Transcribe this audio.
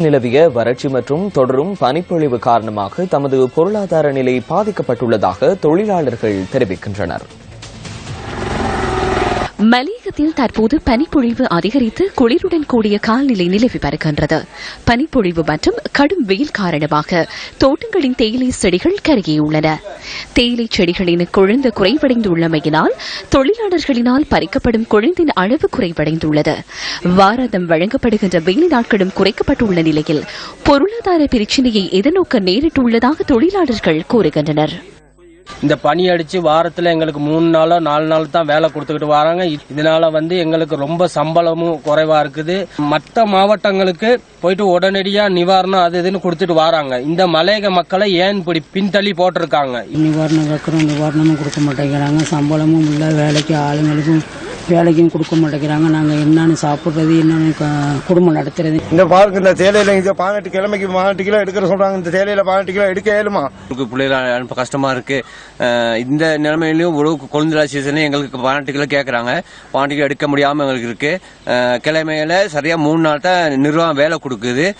நிலவிய வறட்சி மற்றும் தொடரும் பனிப்பொழிவு காரணமாக தமது பொருளாதார நிலை பாதிக்கப்பட்டுள்ளதாக தொழிலாளர்கள் தெரிவிக்கின்றனர். மலையகத்தில் தற்போது பனிப்பொழிவு அதிகரித்து குளிருடன் கூடிய காலநிலை நிலவி வருகின்றது. பனிப்பொழிவு மற்றும் கடும் வெயில் காரணமாக தோட்டங்களின் தேயிலை செடிகள் கருகியுள்ளன. தேயிலை செடிகளின் குழந்தை குறைவடைந்துள்ளமையினால் தொழிலாளர்களினால் பறிக்கப்படும் கொழுந்தின் அளவு குறைவடைந்துள்ளது. வாராதம் வழங்கப்படுகின்ற வேலை நாட்களும் குறைக்கப்பட்டுள்ள நிலையில் பொருளாதார பிரச்சினையை எதிர்நோக்க நேரிட்டுள்ளதாக தொழிலாளர்கள் கூறுகின்றனர். இந்த பனி அடிச்சு வாரத்துல எங்களுக்கு மூணு நாளோ நாலு நாள் தான் வேலை கொடுத்துக்கிட்டு வராங்க. இதனால வந்து எங்களுக்கு ரொம்ப சம்பளமும் குறைவா இருக்குது. மற்ற மாவட்டங்களுக்கு போயிட்டு உடனடியா நிவாரணம் அது இதுன்னு கொடுத்துட்டு வராங்க. இந்த மலையக மக்களை ஏன் இப்படி பின்தள்ளி போட்டிருக்காங்க? நிவாரணம் வைக்கிறோம் நிவாரணமும் கொடுக்க மாட்டேங்கிறாங்க. சம்பளமும் இல்லை வேலைக்கு ஆளுங்களுக்கும் வேலைக்கும் கொடுக்க மாட்டேங்கிறாங்க. நாங்கள் என்னன்னு சாப்பிட்றது என்னன்னு க- குடும்பம் நடத்துறது. இந்த பாருங்க இந்த தேயிலையில இந்த பதினெட்டு கிழமைக்கு பதினெட்டு கிலோ எடுக்கிற சொல்றாங்க. இந்த தேயிலையில பதினெட்டு கிலோ எடுக்க இயலுமா உங்களுக்கு பிள்ளைகளை அனுப்ப கஷ்டமா இருக்கு. அஹ் இந்த நிலைமையிலும் உழவு கொழுந்துலா சீசன் எங்களுக்கு பதினெட்டு கிலோ கேட்கறாங்க பதினெட்டு கிலோ எடுக்க முடியாம எங்களுக்கு இருக்கு. அஹ் கிழமையில சரியா மூணு நாள் தான் நிர்வாகம் வேலை கொடுக்குது.